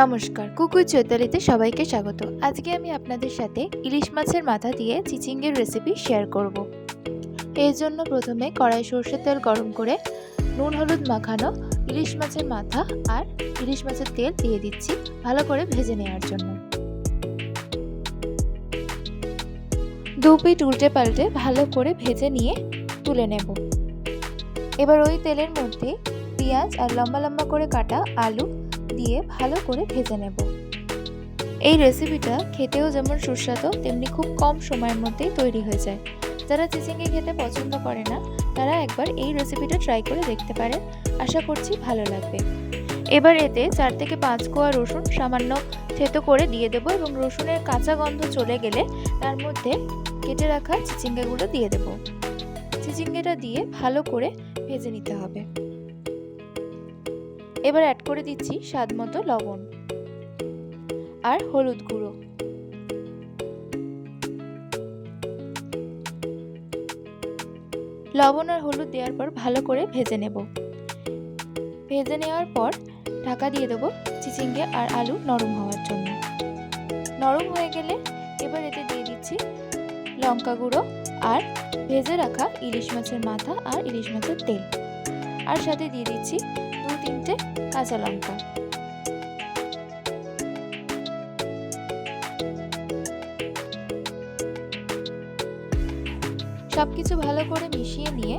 নমস্কার, কুকুর চৈতালিতে সবাইকে স্বাগত। আজকে আমি আপনাদের সাথে ইলিশ মাছের মাথা দিয়ে চিচিঙ্গের রেসিপি শেয়ার করব। এর জন্য প্রথমে কড়াই সর্ষের তেল গরম করে নুন, হলুদ মাখানো ইলিশ মাছের মাথা আর ইলিশ মাছের তেল দিয়ে দিচ্ছি ভালো করে ভেজে নেওয়ার জন্য। দু পিঠ উল্টে পাল্টে ভালো করে ভেজে নিয়ে তুলে নেব। এবার ওই তেলের মধ্যে পেঁয়াজ আর লম্বা লম্বা করে কাটা আলু দিয়ে ভালো করে ভেজে নেব। এই রেসিপিটা খেতেও যেমন সুস্বাদু, তেমনি খুব কম সময়ের মধ্যেই তৈরি হয়ে যায়। যারা চিচিঙ্গে খেতে পছন্দ করে না, তারা একবার এই রেসিপিটা ট্রাই করে দেখতে পারেন। আশা করছি ভালো লাগবে। এবার এতে চার থেকে পাঁচ কোয়া রসুন সামান্য থেতো করে দিয়ে দেবো এবং রসুনের কাঁচা গন্ধ চলে গেলে তার মধ্যে কেটে রাখা চিচিঙ্গেগুলো দিয়ে দেবো। চিচিঙ্গেটা দিয়ে ভালো করে ভেজে নিতে হবে। এবার অ্যাড করে দিচ্ছি স্বাদ মতো লবণ আর হলুদ গুঁড়ো। লবণ আর হলুদ দেওয়ার পর ভালো করে ভেজে নেব। ভেজে নেওয়ার পর ঢাকা দিয়ে দেবো চিচিঙ্গে আর আলু নরম হওয়ার জন্য। নরম হয়ে গেলে এবার এতে দিয়ে দিচ্ছি লঙ্কা গুঁড়ো আর ভেজে রাখা ইলিশ মাছের মাথা আর ইলিশ মাছের তেল। আর সাথে দিয়ে দিচ্ছি দু তিনটে কাঁচা লঙ্কা। সব কিছু ভালো করে মিশিয়ে নিয়ে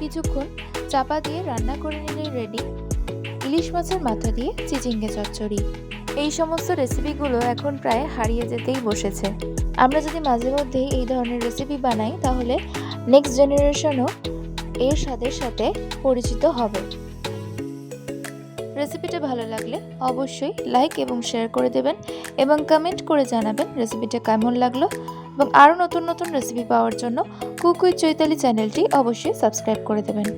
কিছুক্ষণ চাপা দিয়ে রান্না করে নিলে রেডি ইলিশ মাছের মাথা দিয়ে চিচিঙ্গে চচ্চড়ি। এই সমস্ত রেসিপিগুলো এখন প্রায় হারিয়ে যেতেই বসেছে। আমরা যদি মাঝে মধ্যেই এই ধরনের রেসিপি বানাই, তাহলে নেক্সট জেনারেশনও এর স্বাদের সাথে পরিচিত হবে। রেসিপিটা ভালো লাগলে অবশ্যই লাইক এবং শেয়ার করে দেবেন এবং কমেন্ট করে জানাবেন রেসিপিটা কেমন লাগল এবং আরও নতুন নতুন রেসিপি পাওয়ার জন্য কুকুই চৈতালি চ্যানেলটি অবশ্যই সাবস্ক্রাইব করে দেবেন।